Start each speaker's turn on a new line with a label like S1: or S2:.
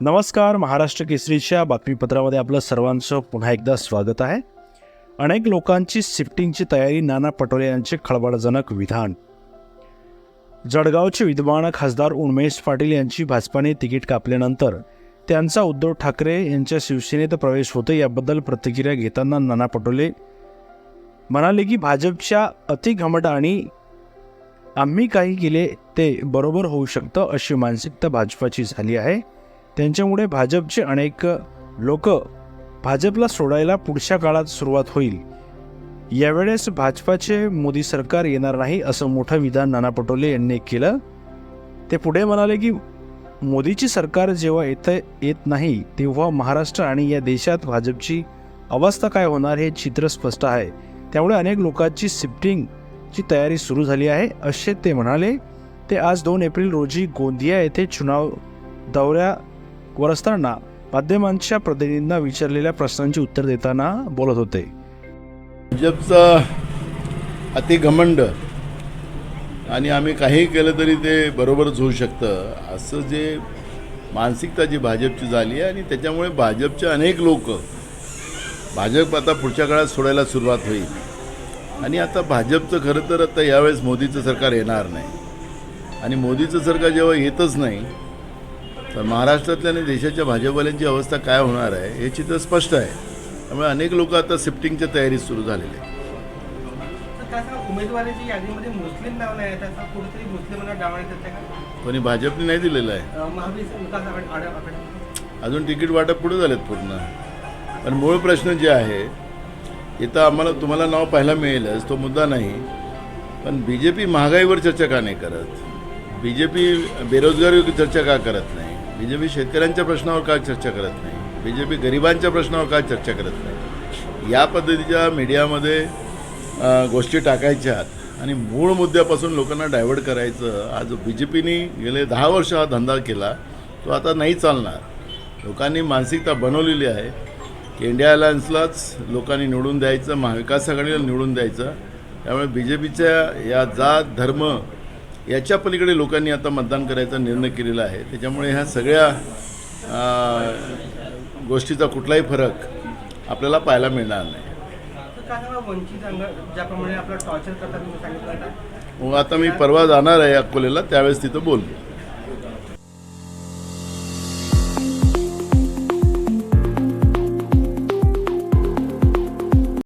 S1: नमस्कार महाराष्ट्र केसरीच्या बातमीपत्रामध्ये आपलं सर्वांचं पुन्हा एकदा स्वागत आहे. अनेक लोकांची शिफ्टिंगची तयारी नाना पटोले यांचे खळबळजनक विधान. जळगावचे विद्यमान खासदार उन्मेश पाटील यांची भाजपाने तिकीट कापल्यानंतर त्यांचा उद्धव ठाकरे यांच्या शिवसेनेत प्रवेश होतो याबद्दल प्रतिक्रिया घेताना नाना पटोले म्हणाले की भाजपच्या अतिघमट आणि आम्ही काही केले ते बरोबर होऊ शकतं अशी मानसिकता भाजपाची झाली आहे. त्यांच्यामुळे भाजपचे अनेक लोक भाजपला सोडायला पुढच्या काळात सुरुवात होईल. यावेळेस भाजपाचे मोदी सरकार येणार नाही असं मोठं विधान नाना पटोले यांनी केलं. ते पुढे म्हणाले की मोदीची सरकार जेव्हा येत येत नाही तेव्हा महाराष्ट्र आणि या देशात भाजपची अवस्था काय होणार हे चित्र स्पष्ट आहे. त्यामुळे अनेक लोकांची शिफ्टिंगची तयारी सुरू झाली आहे. असे ते म्हणाले. ते आज दोन एप्रिल रोजी गोंदिया येथे चुनाव दौऱ्या वर असताना माध्यमांच्या प्रतिनिधींना विचारलेल्या प्रश्नांची उत्तर देताना बोलत होते.
S2: भाजपचा अतिघमंड आणि आम्ही काही केलं तरी ते बरोबरच होऊ शकतं. असं जे मानसिकता जी भाजपची झाली आहे आणि त्याच्यामुळे भाजपचे अनेक लोक भाजप आता पुढच्या काळात सोडायला सुरुवात होईल. आणि आता भाजपचं खरं तर आता यावेळेस मोदीचं सरकार येणार नाही. आणि मोदीचं सरकार जेव्हा येतच नाही तर महाराष्ट्रातल्या आणि देशाच्या भाजपवाल्यांची अवस्था काय होणार आहे हे चित्र स्पष्ट आहे. त्यामुळे अनेक लोक आता शिफ्टिंगच्या तयारीत सुरू झालेले आहेत.
S3: तर त्याचा उमेदवाराच्या यादीमध्ये मुस्लिम नाव नाही आहे त्याचा कुठेतरी मुस्लिमांना डावण्यात येते का
S2: कोणी भाजपने नाही दिलेलं आहे.
S3: महावीर विकास आघाडी.
S2: अजून तिकीट वाटप पुढे झालेत पूर्ण. पण मूळ प्रश्न जे आहे इथं आम्हाला तुम्हाला नाव पाहायला मिळेलच तो मुद्दा नाही. पण बी जे पी महागाईवर चर्चा का नाही करत? बी जे पी बेरोजगारीवर चर्चा का करत नाही? बी जे पी शेतकऱ्यांच्या प्रश्नावर का चर्चा करत नाही बी जे पी गरिबांच्या प्रश्नावर का चर्चा करत नाही. या पद्धतीच्या मीडियामध्ये गोष्टी टाकायच्या आणि मूळ मुद्द्यापासून लोकांना डायव्हर्ट करायचं. आज बी जे पीने गेले दहा वर्ष हा धंदा केला तो आता नाही चालणार. लोकांनी मानसिकता बनवलेली आहे. की इंडिया अलायन्सलाच लोकांनी निवडून द्यायचं महाविकास आघाडीला निवडून द्यायचं. त्यामुळे बी जे पीच्या या जात धर्म याच्या पलीकडे लोकांनी आता मतदान करायचा निर्णय केलेला आहे. त्याच्यामुळे ह्या सगळ्या गोष्टीचा कुठलाही फरक आपल्याला पाहायला मिळणार नाही. मग आता मी परवा जाणार आहे अकोलेला त्यावेळेस तिथं बोललो.